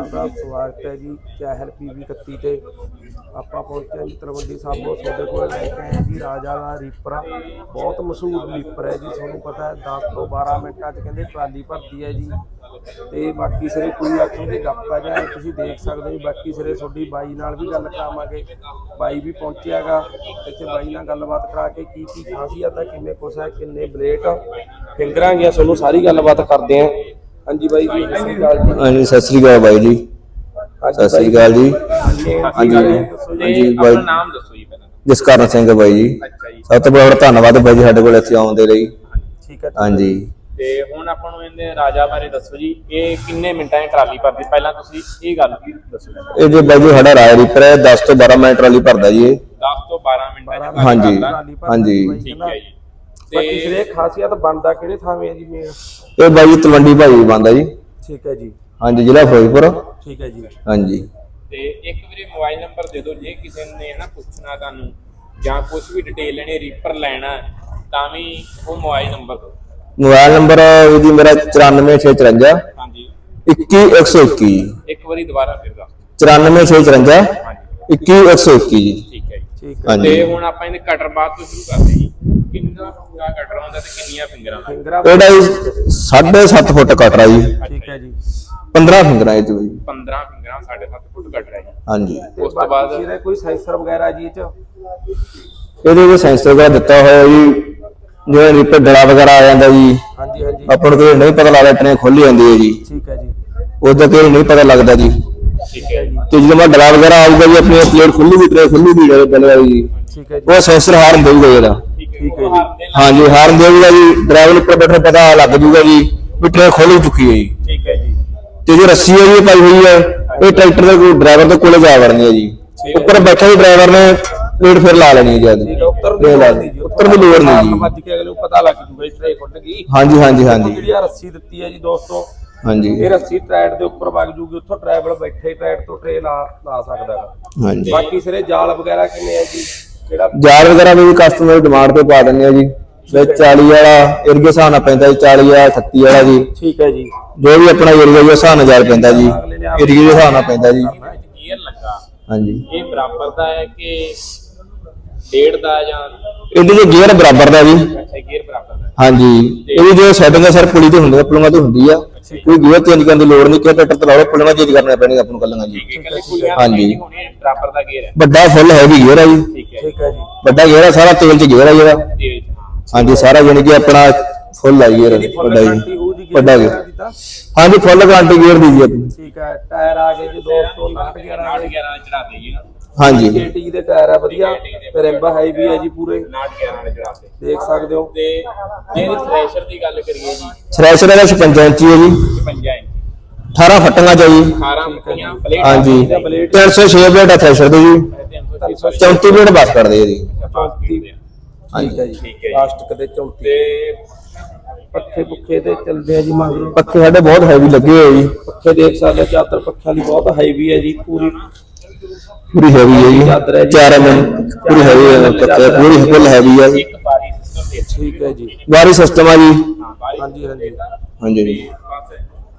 ਸਾਰਿਆਂ ਦਾ ਸਵਾਗਤ ਹੈ ਜੀ। ਚਹਿਲ ਪੀਵੀ 31 ਤੇ ਆਪਾਂ ਪਹੁੰਚੇ ਜੀ ਤਰਵੰਡੀ ਸਾਬੋ ਤੁਹਾਡੇ ਕੋਲ ਲੈ ਕੇ ਆਏ ਜੀ ਰਾਜਾ ਦਾ ਰੀਪਰ। ਬਹੁਤ ਮਸ਼ਹੂਰ ਰੀਪਰ ਹੈ ਜੀ, ਤੁਹਾਨੂੰ ਪਤਾ ਹੈ 10 ਤੋਂ 12 ਮਿੰਟਾਂ 'ਚ ਕਹਿੰਦੇ ਟਰਾਲੀ ਭਰਦੀ ਹੈ ਜੀ। ਤੇ ਬਾਕੀ ਸਿਰੇ ਕੋਈ ਆਖਣਗੇ ਗੱਪ ਆ ਜਾਂ ਤੁਸੀਂ ਦੇਖ ਸਕਦੇ ਹੋ ਬਾਕੀ ਸਿਰੇ ਤੁਹਾਡੀ ਬਾਈ ਨਾਲ ਵੀ ਗੱਲ ਕਰਾਵਾਂਗੇ। ਬਾਈ ਵੀ ਪਹੁੰਚਿਆਗਾ ਇੱਥੇ ਬਾਈ ਨਾਲ ਗੱਲਬਾਤ ਕਰਾ ਕੇ ਕੀ ਕੀ ਖਾਸੀਅਤ ਹੈ, ਕਿੰਨੇ ਕੁਛ ਹੈ, ਕਿੰਨੇ ਬਲੇਟ ਫਿੰਗਰਾਂ ਗਿਆ ਤੁਹਾਨੂੰ ਸਾਰੀ ਗੱਲਬਾਤ ਕਰਦੇ ਆਂ ਹਾਂਜੀ ਬਾਈ ਜੀ ਸਤਿ ਸ਼੍ਰੀ ਅਕਾਲ ਜੀ। ਹਾਂਜੀ ਸਤਿ ਸ੍ਰੀ ਅਕਾਲ ਬਾਈ ਜੀ। ਹਾਂਜੀ ਸਤਿ ਸ੍ਰੀ ਅਕਾਲ ਜੀ। ਹਾਂਜੀ ਹਾਂਜੀ ਤੇ ਬਾਈ। ਆਪਣਾ ਨਾਮ ਦੱਸੋ ਜੀ ਪਹਿਲਾਂ। ਜਸਕਰਨ ਸਿੰਘ ਬਾਈ ਜੀ। ਅੱਛਾ ਜੀ। ਸਭ ਤੋਂ ਬੜਾ ਧੰਨਵਾਦ ਬਾਈ ਜੀ ਸਾਡੇ ਕੋਲ ਇੱਥੇ ਆਉਣ ਦੇ ਲਈ। ਠੀਕ ਹੈ ਹਾਂਜੀ। ਤੇ ਹੁਣ ਆਪਾਂ ਨੂੰ ਇਹਦੇ ਰਾਜਾ ਬਾਰੇ ਦੱਸੋ ਜੀ ਇਹ ਕਿੰਨੇ ਮਿੰਟਾਂ 'ਚ ਟਰਾਲੀ ਭਰਦੀ? ਪਹਿਲਾਂ ਤੁਸੀਂ ਇਹ ਗੱਲ ਵੀ ਦੱਸੋ। 10 ਇਹ ਜੇ ਬਾਈ ਜੀ ਸਾਡਾ ਰਾਇ ਰੀਪਰ ਹੈ 10 ਤੋਂ 12 ਮਿੰਟ ਟਰਾਲੀ ਭਰਦਾ ਜੀ ਇਹ। ਤੋਂ 12 ਮਿੰਟਾਂ 'ਚ ਹਾਂਜੀ। ਹਾਂਜੀ। ਠੀਕ ਹੈ ਜੀ। ਬਾਕੀ ਤੇ ਸਿਰੇ ਖਾਸੀਅਤ ਬਣਦਾ ਕਿਹੜੇ ਥਾਵੇਂ ਹੈ ਜੀ ਮੇਨ ਇਹ ਬਾਈ ਤਲਵੰਡੀ ਭਾਈ ਬੰਦਾ ਜੀ। ਠੀਕ ਹੈ ਜੀ। ਹਾਂਜੀ ਜ਼ਿਲ੍ਹਾ ਫਿਰੋਜ਼ਪੁਰ। ਠੀਕ ਹੈ ਜੀ। ਹਾਂਜੀ। ਤੇ ਇੱਕ ਵੀਰੇ ਮੋਬਾਈਲ ਨੰਬਰ ਦੇ ਦਿਓ ਜੇ ਕਿਸੇ ਨੇ ਨਾ ਪੁੱਛਣਾ ਤੁਹਾਨੂੰ ਜਾਂ ਕੁਝ ਵੀ ਡਿਟੇਲ ਲੈਣੀ ਰੀਪਰ ਲੈਣਾ ਹੈ, ਤਾਂ ਵੀ ਉਹ ਮੋਬਾਈਲ ਨੰਬਰ ਦਿਓ। ਮੋਬਾਈਲ ਨੰਬਰ ਜੀ ਮੇਰਾ 94654 ਹਾਂਜੀ। 21121 ਇੱਕ ਵਾਰੀ ਦੁਬਾਰਾ ਫਿਰ ਦੱਸ 94654 ਹਾਂਜੀ। 21121 ਜੀ। ਠੀਕ ਹੈ ਜੀ। ਠੀਕ ਹੈ ਤੇ ਹੁਣ ਆਪਾਂ ਇਹਦੇ ਕਟਰ ਬਾਅਦ ਤੋਂ ਸ਼ੁਰੂ ਕਰਦੇ ਜੀ। ਕਿੰਨਾ ਕਟਰ ਹੁੰਦਾ ਤੇ ਕਿੰਨੀਆਂ ਫਿੰਗਰਾਂ ਦਾ? ਫਿੰਗਰਾਂ ਇਹਦਾ ਜੀ 7.5 ਫੁੱਟ ਕਟਰਾ ਜੀ। ਠੀਕ ਹੈ ਜੀ। 15 ਫਿੰਗਰਾਂ ਇਹ 'ਚ ਬਾਈ। 15 ਫਿੰਗਰਾਂ 7.5 ਫੁੱਟ ਕਟਰ ਹੈ ਜੀ। ਹਾਂਜੀ। ਉਸ ਤੋਂ ਬਾਅਦ- ਸਿਰੇ ਕੋਈ ਸੈਂਸਰ ਵਗੈਰਾ ਜੀ ਇਹ ਚ? ਇਹਦੇ ਵਿੱਚ ਸੈਂਸਰ ਵਗੈਰਾ ਦਿੱਤਾ ਹੋਇਆ ਜੀ। ਜਿਵੇਂ ਰੀਪਰ ਡੜਾ ਵਗੈਰਾ ਆ ਜਾਂਦਾ ਜੀ। ਹਾਂਜੀ ਹਾਂਜੀ। ਆਪਾਂ ਨੂੰ ਕੋਈ ਨਹੀਂ ਪਤਾ ਲੱਗਦਾ ਟ੍ਰੇਨ ਖੋਲੀ ਜਾਂਦੀ ਹੈ ਜੀ। ਠੀਕ ਹੈ ਜੀ। ਉਦੋਂ ਕੋਈ ਨਹੀਂ ਪਤਾ ਲੱਗਦਾ ਜੀ। ਠੀਕ ਹੈ ਜੀ। ਤੇ ਜਦੋਂ ਮੈਂ ਡੜਾ ਵਗੈਰਾ ਆਊਗਾ ਜੀ ਆਪਣੀ ਪਲੇਟ ਖੁੱਲੀ ਵੀ ਟ੍ਰੇਨ ਖੁੱਲੀ ਵੀ ਜਾਵੇ ਪਹਿਲੇ ਵਾਲੀ ਜੀ। ਠੀਕ ਹੈ ਜੀ। ਉਹ ਸੈਂਸਰ ਹਾਰਨ ਦੇਊਗਾ ਇਹਦਾ। ਠੀਕ ਹੈ ਜੀ। ਹਾਂਜੀ ਹਾਰਨ ਦੇਊਗਾ ਜੀ ਡਰਾਈਵਰ ਉੱਪਰ ਬੈਠਾ ਪਤਾ ਲੱਗ ਜੂਗਾ ਜੀ ਵੀ ਟ੍ਰੇਨ ਖੁੱਲ ਚੁੱਕੀ ਹੈ ਜੀ। ਠੀਕ ਹੈ ਜੀ। ਤੇ ਜੋ ਰੱਸੀ ਹੈ ਜੀ ਪਾਈ ਹੋਈ ਹੈ ਇਹ ਟਰੈਕਟਰ ਦੇ ਕੋਲ ਡਰਾਈਵਰ ਦੇ ਕੋਲੇ ਜਾ ਵੜਨੀ ਹੈ ਜੀ। ਉੱਪਰ ਬੈਠੇ ਹੀ ਡਰਾਈਵਰ ਨੇ ਪਲੇਟ ਫਿਰ ਲਾ ਲੈਣੀ ਹੈ ਜੀ ਆਦੀ ਠੀਕ ਹੈ ਉੱਤਰ ਦੀ ਲੋੜ। ਨਹੀਂ ਜੀ ਉੱਤਰ ਦੀ ਲੋੜ ਨਹੀਂ ਜੀ। ਵੱਜ ਕੇ ਅਗਲੇ ਨੂੰ ਪਤਾ ਲੱਗ ਜੂਗਾ ਇਸ ਟਰੇ ਖੁੱਟ ਗਈ। ਹਾਂਜੀ ਹਾਂਜੀ ਹਾਂਜੀ। ਜਿਹੜੀ ਆ ਰੱਸੀ ਦਿੱਤੀ ਹੈ ਜੀ ਦੋਸਤੋ ਹਾਂਜੀ। ਇਹ ਰੱਸੀ ਟਰੈਕ ਦੇ ਉੱਪਰ ਵਗ ਜੂਗੀ ਉੱਥੋਂ ਡਰਾਈਵਰ ਬੈਠੇ ਟਰੈਕ ਤੋਂ ਟਰੇ ਲਾ ਲਾ ਸਕਦਾ ਹਾਂਜੀ। ਬਾਕੀ ਸਿਰੇ ਜਾਲ ਵਗੈਰਾ ਕਿੰਨੇ ਹੈ ਜੀ? ਜਿਹੜਾ ਜਾਲ ਵਗੈਰਾ ਵੀ ਕਸਟਮਰ ਦੀ ਡਿਮਾਂਡ ਤੇ ਪਾ ਦਿੰਦੇ ਆ ਜੀ। ਤੇ 40 ਵਾਲਾ ਏਰੀਆ ਹਿਸਾਬ ਨਾਲ ਪੈਂਦਾ ਜੀ 40 ਵਾਲਾ 38 ਵਾਲਾ ਜੀ। ਠੀਕ ਹੈ ਜੀ। ਜੋ ਵੀ ਆਪਣਾ ਏਰੀਆ ਦੇ ਹਿਸਾਬ ਨਾਲ ਪੈਂਦਾ ਜੀ। ਏਰੀਆ ਦੇ ਹਿਸਾਬ ਨਾਲ ਪੈਂਦਾ ਜੀ। ਲੱਗਾ। ਹਾਂਜੀ। ਇਹ ਬਰਾਬਰ ਦਾ ਹੈ ਕਿ ਡੇਢ ਦਾ ਜਾਂ ਇਹਦੇ ਜੇ ਗੇਅਰ ਬਰਾਬਰ ਦਾ ਜੀ। ਅੱਛਾ ਗੀਅਰ ਬਰਾਬਰ ਦਾ। ਹੈ। ਹਾਂਜੀ ਇਹਦੀ ਜੋ ਸੈਟਿੰਗ ਆ ਸਰ ਪੁਲੀ ਤੇ ਹੁੰਦੀ ਆ ਪੁਲੀਆਂ ਤੇ ਹੁੰਦੀ ਆ। ਕੋਈ ਗੇਅਰ ਚੇਂਜ ਕਰਨ ਦੀ ਲੋੜ ਨਹੀਂ ਕਿ ਟਰੈਕਟਰ ਚਲਾਓ ਪੁਲੀਆਂ ਚੇਂਜ ਕਰਨੀਆਂ ਪੈਣਗੀਆਂ ਆਪਾਂ ਨੂੰ ਜੀ। ਹੈ ਕੱਲੇ ਕੁੜੀਆਂ ਹਾਂਜੀ। ਦੀ ਹੈ ਬਰਾਬਰ ਦਾ ਗੀਅਰ ਹੈ। ਵੱਡਾ ਫੁੱਲ ਹੈਵੀ ਗੇਅਰ ਜੀ ਹੈ ਹੈ ਜੀ। ਵੱਡਾ ਗੇਅਰ ਆ ਸਾਰਾ ਤੇਲ ਚ ਗੇਅਰ ਆ ਜਿਹੜਾ। ਹਾਂਜੀ ਸਾਰਾ ਜਾਨੀ ਕਿ ਆਪਣਾ ਫੁੱਲ ਆ ਗੇਅਰ ਵੱਡਾ ਜੀ। ਵੱਡਾ ਤਾਂ ਹਾਂਜੀ ਫੁੱਲ ਗਾਰੰਟੀ ਗੇਅਰ ਦੀ ਜੀ ਆਪਣੀ। ਠੀਕ ਹੈ ਟਾਇਰ ਆ ਗਏ ਜੀ ਦੋਸਤੋ 9 11 ਨਾਟ 11 ਚੜਾ ਨਾ ਹਾਂਜੀ KT ਦੇ ਟਾਇਰ ਆ ਵਧੀਆ ਰਿੰਬ ਹਾਈ ਵੀ ਹੈ ਜੀ ਪੂਰੇ। ਨਾਟ 11 ਵਾਲੇ ਚੜਾ ਦੇ ਦੇਖ ਸਕਦੇ ਹੋ। ਤੇ ਜੇ ਥ੍ਰੈਸ਼ਰ ਦੀ ਗੱਲ ਕਰੀਏ ਜੀ। ਥ੍ਰੈਸ਼ਰ ਦਾ 56 ਇੰਚੀ ਹੈ ਜੀ। 55 ਇੰਚ। 18 ਫੱਟੀਆਂ ਚ ਆ ਜੀ। 18 ਮੁੱਠੀਆਂ ਪਲੇਟ। ਹਾਂਜੀ। 306 ਬਲੇਡ ਆ ਥ੍ਰੈਸ਼ਰ ਦੀ ਜੀ। 34 ਬਲੇਡ ਬਸ ਕਰਦੇ ਆ ਜੀ। ਠੀਕ ਹੈ ਜੀ। ਠੀਕ ਹੈ ਜੀ। ਪਲਾਸਟਿਕ ਦੇ 34 ਤੇ ਪੱਖੇ ਪੁੱਖੇ ਤੇ ਚੱਲਦੇ ਆ ਜੀ ਮਗਰ ਪੱਖੇ ਸਾਡੇ ਬਹੁਤ ਹੈਵੀ ਲੱਗੇ ਹੋਏ ਜੀ। ਪੱਖੇ ਦੇਖ ਸਕਦੇ ਹੋ ਚਾਦਰ ਪੱਖਿਆਂ ਦੀ ਬਹੁਤ ਹੈਵੀ ਹੈ ਜੀ ਪੂਰੀ। ਪੂਰੀ ਹੈਵੀ ਹੈ ਜੀ। ਚਾਰ ਐਮ ਪੂਰੀ ਹੈਵੀ ਹੈ ਪੱਖੇ ਪੂਰੀ ਫੁੱਲ ਹੈਵੀ ਹੈ ਜੀ। ਇੱਕ ਬਾਰੀ ਸਿਸਟਮ ਦੇ ਠੀਕ ਹੈ ਜੀ। ਵਾਰੀ ਸਿਸਟਮ ਆ ਜੀ। ਹਾਂ ਹਾਂਜੀ ਹਾਂਜੀ। ਹਾਂਜੀ। ਜੀ ਬਸ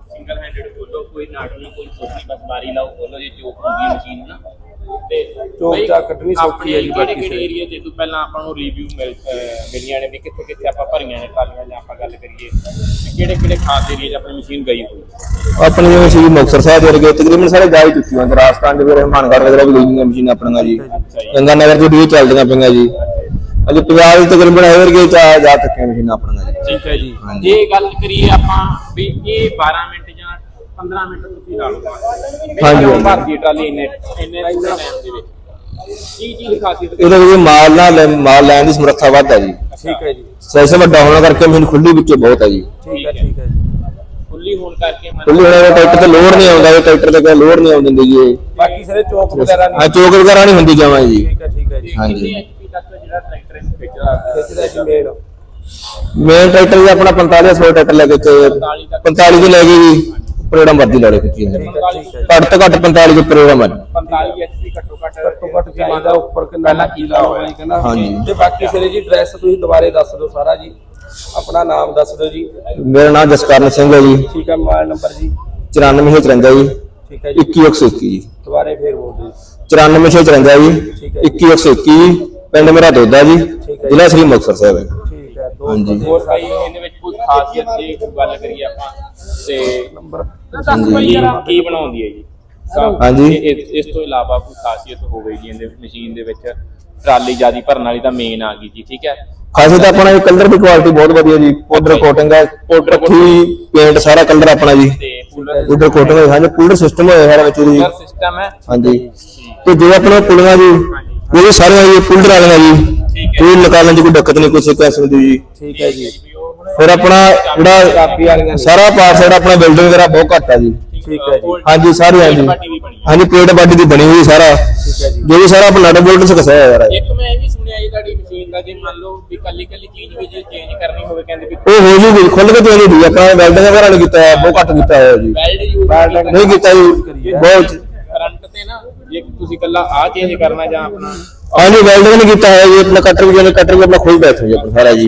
ਸਿੰਗਲ ਹੈਂਡਡ ਖੋਲੋ ਕੋਈ ਨਾਟ ਨਹੀਂ ਕੋਈ ਸੋਚੀ ਬਸ ਬਾਰੀ ਲਾਓ ਖੋਲੋ ਜੇ ਚੋਕ ਹੁੰਦੀ ਹੈ ਮਸ਼ੀਨ ਨਾ ਤੇ ਚੋਕ ਕੱਢਣੀ ਸੌਖੀ ਹੈ ਜੀ ਬਾਕੀ ਕਿਹੜੇ ਸਾਰੇ। ਏਰੀਆ ਤੇ ਤੂੰ ਪਹਿਲਾਂ ਆਪਾਂ ਨੂੰ ਰਿਵਿਊ ਮਿਲੀਆਂ ਨੇ ਵੀ ਕਿੱਥੇ ਕਿੱਥੇ ਆਪਾਂ ਭਰੀਆਂ ਨੇ ਟਰਾਲੀਆਂ ਜਾਂ ਆਪਾਂ ਗੱਲ ਕਰੀਏ ਕਿਹੜੇ ਕਿਹੜੇ ਖਾਸ ਏਰੀਆ 'ਚ ਆਪਣੀ ਮਸ਼ੀਨ ਗਈ ਹੋਈ ਆਪਣੀ ਜਿਵੇਂ ਸੀ ਮੁਕਤਸਰ ਸਾਹਿਬ ਦੇ ਵਰਗੇ ਤਕਰੀਬਨ ਸਾਰੇ ਜਾ ਹੀ ਚੁੱਕੀ ਹਨ ਰਾਜਸਥਾਨ ਦੇ ਫਿਰ ਹਮਾਨਗੜ੍ਹ ਵਗੈਰਾ ਵੀ ਗਈਆਂ ਮਸ਼ੀਨਾਂ ਆਪਣੀਆਂ ਜੀ। ਗੰਗਾ ਨਗਰ ਤੋਂ ਵੀ ਚੱਲਦੀਆਂ ਪਈਆਂ ਜੀ। ਅਜੇ ਪੰਜਾਬ ਵਿੱਚ ਤਕਰੀਬਨ ਇਹ ਵਰਗੇ ਜਾ ਜਾ ਚੁੱਕੀਆਂ ਮਸ਼ੀਨਾਂ ਆਪਣੀਆਂ ਜੀ। ਠੀਕ ਹੈ ਜੀ। ਜੇ ਗੱਲ ਕਰੀਏ ਆਪਾਂ ਵੀ ਇਹ 12 ਮਿੰਟ 15 ਮਿੰਟ ਤੁਸੀਂ ਲਾ ਲਓ ਹਾਂਜੀ, ਹਾਂਜੀ। ਹਾਂਜੀ। ਭਰਤੀ ਟਰਾਲੀ ਇੰਨੇ ਇੰਨੇ ਟਾਈਮ ਦੇ ਵਿੱਚ। ਕੀ ਚੀਜ਼ ਖਾਸੀਅਤ ਇਹਦੇ ਵਿੱਚ ਮਾਲ ਨਾਲ ਲੈ- ਮਾਲ ਲੈਣ ਦੀ ਸਮਰੱਥਾ ਵੱਧ ਹੈ ਜੀ। ਠੀਕ ਹੈ ਜੀ। ਸਾਈਜ਼ ਵੱਡਾ ਹੋਣ ਕਰਕੇ ਮਸ਼ੀਨ ਖੁੱਲੀ ਵਿੱਚੋਂ ਬਹੁਤ ਹੈ ਜੀ। ਠੀਕ ਹੈ ਠੀਕ ਹੈ ਜੀ। ਖੁੱਲੀ ਹੋਣ ਕਰਕੇ ਮਨ ਖੁੱਲੀ ਹੋਣ ਕਰਕੇ ਟਰੈਕਟਰ ਤੇ ਲੋਡ ਨਹੀਂ ਆਉਂਦਾ ਇਹ ਟਰੈਕਟਰ ਤੇ ਕੋਈ ਲੋਡ ਨਹੀਂ ਆਉਣ ਦਿੰਦੀ ਜੀ ਇਹ। ਬਾਕੀ ਸਾਰੇ ਚੌਕ ਵਗੈਰਾ ਹਾਂ ਨਹੀਂ ਚੋਕ ਵਗੈਰਾ ਨਹੀਂ ਹੁੰਦੀ ਜਾਵਾਂ ਜੀ। ਠੀਕ ਹੈ ਠੀਕ ਹੈ ਜੀ। ਹਾਂਜੀ। ਕਿੰਨੀ ਐਚਪੀ ਤੱਕ ਜਿਹੜਾ ਟਰੈਕਟਰ ਇਹਨੂੰ ਖਿੱਚਦਾ? ਖਿੱਚਦਾ ਜੀ ਮੇਨ ਮੇਨ ਟਰੈਕਟਰ ਜੀ ਆਪਣਾ 4500 ਟਰੈਕਟਰ ਲੈ ਕੇ ਚੱਲੇ 45 ਤੋਂ ਲੈ ਕੇ ਜੀ। ਪ੍ਰੋਗਰਾਮ ਵਰਦੀ ਲਾੜੇ ਖਿੱਚੀ ਹੈ ਘੱਟ ਤੋਂ ਘੱਟ 45 ਦੇ ਪ੍ਰੋਗਰਾਮ ਹੈ 45 ਐਚਪੀ ਘੱਟੋ ਘੱਟ ਘੱਟੋ ਘੱਟ ਚਾਹੀਦਾ ਉੱਪਰ ਕਿੰਨਾ ਕੀ ਲਾਉਣਾ ਹੈ ਕਹਿੰਦਾ। ਹਾਂਜੀ। ਤੇ ਬਾਕੀ ਸਿਰੇ ਜੀ ਡਰੈਸ ਤੁਸੀਂ ਦੁਬਾਰੇ ਦੱਸ ਦਿਓ ਸਾਰਾ ਜੀ। ਆਪਣਾ ਨਾਮ ਦੱਸ ਦਿਓ ਜੀ। ਮੇਰਾ ਨਾਮ ਜਸਕਰਨ ਸਿੰਘ ਹੈ ਜੀ। ਠੀਕ ਹੈ ਮੋਬਾਈਲ ਨੰਬਰ ਜੀ। 9454 ਜੀ। ਠੀਕ ਹੈ ਜੀ। 21121 ਜੀ। ਦੁਬਾਰੇ ਫੇਰ ਬੋਲ ਦਿਓ 94654 ਜੀ। ਠੀਕ ਹੈ 21121 ਜੀ। ਪਿੰਡ ਮੇਰਾ ਦੋਦਾ ਜੀ। ਜ਼ਿਲ੍ਹਾ ਸ੍ਰੀ ਮੁਕਤਸਰ ਸਾਹਿਬ ਹੈ। ਠੀਕ ਹੈ ਦੋ ਹਾਂਜੀ। ਹੋਰ ਭਾਈ ਇਹਦੇ ਵਿੱਚ ਕੋਈ ਖਾਸੀਅਤ ਕੋਈ ਗੱਲ ਕਰੀਏ ਆਪਾਂ। ਤੇ ਨੰਬਰ ਕੀ ਕੀ ਬਣਾਉਂਦੀ ਹੈ ਜੀ? ਹਾਂਜੀ। ਇਹ- ਇਹ- ਇਸ ਤੋਂ ਇਲਾਵਾ ਕੋਈ ਖਾਸੀਅਤ ਹੋਵੇ ਜੀ ਇਹਦੇ ਮਸ਼ੀਨ ਦੇ ਵਿੱਚ ਟਰਾਲੀ ਜਿਆਦੀ ਭਰਨ ਵਾਲੀ ਤਾਂ ਮੇਨ ਆ ਗਈ ਜੀ ਠੀਕ ਹੈ? ਖਾਸੇ ਤਾਂ ਆਪਣਾ ਇਹ ਕਲਰ ਦੀ ਕੁਆਲਿਟੀ ਬਹੁਤ ਵਧੀਆ ਜੀ ਪਾਊਡਰ ਕੋਟਿੰਗ ਹੈ ਪਾਊਡਰ ਪੱਥੀ ਪੇਂਟ ਸਾਰਾ ਕਲਰ ਆਪਣਾ ਜੀ। ਤੇ ਕੂਲਰ ਪਾਊਡਰ ਕੋਟਿੰਗ ਹੈ ਹਾਂਜੀ ਕੂਲਰ ਸਿਸਟਮ ਹੋਇਆ ਸਾਰਾ ਵਿੱਚ ਜੀ। ਸਿਸਟਮ ਹੈ। ਹਾਂਜੀ। ਤੇ ਜੋ ਆਪਣਾ ਪੁਲੀਆਂ ਜੀ ਉਹ ਵੀ ਸਾਰੇ ਇਹ ਪੁਲਡਰ ਵਾਲੀਆਂ ਜੀ। ਠੀਕ ਹੈ। ਕੋਈ ਨਿਕਾਲਣ ਦੀ ਕੋਈ ਦਿੱਕਤ ਨਹੀਂ ਕੋਈ ਸਿੱਕਾ ਦੀ ਜੀ। ਠੀਕ ਹੈ ਜੀ। ਫਿਰ ਆਪਣਾ ਜਿਹੜਾ। ਸਾਰਾ ਪਾਰਟ ਸਾਡਾ ਆਪਣਾ ਬਿਲਡਿੰਗ ਵਗੈਰਾ ਬਹੁਤ ਘੱਟ ਆ ਜੀ। ਠੀਕ ਹੈ ਜੀ। ਹਾਂਜੀ ਸਾਰੀ ਹਾਂਜੀ ਪਾਰਟੀ ਵੀ ਬਣੀ ਹੈ। ਹਾਂਜੀ ਪੇਟ ਬਾਡੀ ਦੀ ਬਣੀ ਹੋਈ ਸਾਰਾ। ਠੀਕ ਹੈ ਜੀ। ਵੀ ਸਾਰਾ ਆਪਣਾ ਨਟ ਬੋਲਟ ਸੇ ਕਸਿਆ ਹੋਇਆ ਯਾਰ ਇੱਕ ਮੈਂ ਇਹ ਵੀ ਸੁਣਿਆ ਜੀ ਤੁਹਾਡੀ ਮਸ਼ੀਨ ਦਾ ਜੇ ਮੰਨ ਲਓ ਵੀ ਕੱਲੀ ਕੱਲੀ ਚੀਜ਼ ਵੀ ਜੇ ਚੇਂਜ ਕਰਨੀ ਹੋਵੇ ਕਹਿੰਦੇ ਵੀ ਉਹ ਹੋ ਜੂਗੀ ਖੁੱਲ ਕੇ ਚੇਂਜ ਹੋਈ ਆਪਾਂ ਵੈਲਡਿੰਗ ਵਗੈਰਾ ਨਹੀਂ ਕੀਤਾ ਹੋਇਆ, ਬਹੁਤ ਘੱਟ ਕੀਤਾ ਹੋਇਆ ਜੀ। ਵੈਲਡ ਯੂਜ਼ Welding ਨਹੀਂ ਕੀਤਾ ਜੀ ਬਹੁਤ। ਕਰੰਟ ਤੇ ਨਾ ਜੇ ਤੁਸੀਂ ਕੱਲਾ ਆ ਚੇਂਜ ਕਰਨਾ ਜਾਂ ਆਪਣਾ ਹਾਂਜੀ ਵੈਲਡਿੰਗ ਨਹੀਂ ਕੀਤਾ ਹੋਇਆ ਜੀ ਆਪਣਾ ਕਟਰ ਵੀ ਜਿਹਨੇ ਕਟਰ ਵੀ ਆਪਣਾ ਖੁੱਲ ਬੈਠਾ ਜੀ ਆਪਣਾ ਸਾਰਾ ਜੀ।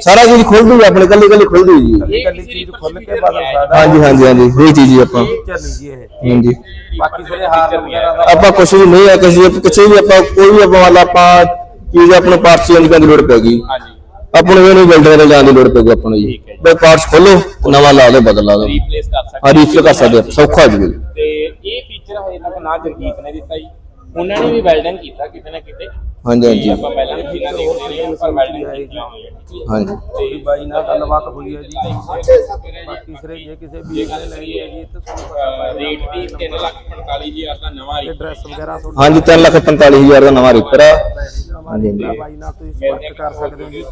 ਸਾਰਾ ਕੁਝ ਖੁੱਲ ਦੂਗਾ ਆਪਣੇ ਕੱਲੀ ਕੱਲੀ ਖੁੱਲ ਜੀ। ਕੱਲੀ ਕੱਲੀ ਚੀਜ਼ ਖੁੱਲ ਕੇ ਬਦਲ ਸਕਦਾ ਹਾਂਜੀ ਹਾਂਜੀ ਹਾਂਜੀ ਹੋਈ ਚੀਜ਼ ਜੀ ਆਪਾਂ। ਇਹ। ਹਾਂਜੀ। ਬਾਕੀ ਸਾਰੇ ਹਾਰ ਵਗੈਰਾ ਦਾ ਆਪਾਂ ਕੁਛ ਵੀ ਨਹੀਂ ਹੈ ਕਿਸੇ ਕਿਸੇ ਵੀ ਆਪਾਂ ਕੋਈ ਵੀ ਆਪਾਂ ਮਤਲਬ ਆਪਾਂ ਚੀਜ਼ ਆਪਣੇ ਪਾਰਟਸ ਚੇਂਜ ਕਰਨ ਦੀ ਲੋੜ ਪੈਗੀ ਹਾਂਜੀ। ਆਪਾਂ ਨੂੰ ਇਹ ਨਹੀਂ ਬਿਲਡਰ ਦੇ ਜਾਣ ਦੀ ਲੋੜ ਪੈਗੀ ਆਪਾਂ ਨੂੰ ਜੀ। ਹੈ। ਬਈ ਪਾਰਟਸ ਖੋਲੋ ਨਵਾਂ ਲਾ ਦਿਓ ਬਦਲ ਲਾ ਦਿਓ। ਰੀਪਲੇਸ ਕਰ ਸਕਦੇ ਹਾਂ ਰੀਫਿਲ ਕਰ ਸਕਦੇ ਸੌਖਾ ਜੀ। ਤੇ ਇਹ ਫੀਚਰ ਹਜੇ ਤੱਕ ਨਾ ਜਗਜੀਤ ਨੇ ਦਿੱਤਾ ਜੀ। ਉਹਨਾਂ ਨੇ ਵੀ ਵੈਲਡਿੰਗ ਕੀਤਾ ਕਿਤੇ ਨਾ ਕਿਤੇ। ਹਾਂਜੀ ਹਾਂਜੀ। ਆਪਾਂ ਪਹਿਲਾਂ ਵੀ ਇਹਨਾਂ ਦੇਖਦੇ ਰਹੇ ਹਾਂ ਪਰ ਵੈਲਡਿੰਗ ਹੈ ਹਾਂਜੀ। ਕੋਈ ਬਾਈ ਨਾਲ ਗੱਲਬਾਤ ਹੋਈ ਹੈ ਜੀ। ਬਾਕੀ ਸਿਰੇ ਜੇ ਕਿਸੇ ਵੀ ਨੇ ਲੈਣੀ ਹੈ ਜੀ ਤੇ ਤੁਹਾਨੂੰ ਪਤਾ ਰੇਟ ਵੀ 3 ਲੱਖ 45 ਹਜ਼ਾਰ ਦਾ ਨਵਾਂ ਰੇਟ ਐਡਰੈਸ ਵਗੈਰਾ ਤੁਹਾਡਾ? ਹਾਂਜੀ 3 ਲੱਖ 45000 ਦਾ ਨਵਾਂ ਰੀਪਰ ਆ। ਹਾਂਜੀ ਹਾਂਜੀ। ਬਾਈ ਨਾਲ ਤੁਸੀਂ ਸੰਪਰਕ ਕਰ ਸਕਦੇ ਹੋ ਜੀ।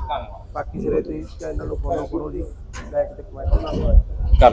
ਬਾਕੀ ਸਿਰੇ ਤੁਸੀਂ ਚੈਨਲ ਨੂੰ ਫੋਲੋ ਕਰੋ ਜੀ। ਲਾਈਕ ਤੇ ਕਮੈਂਟ ਕਰ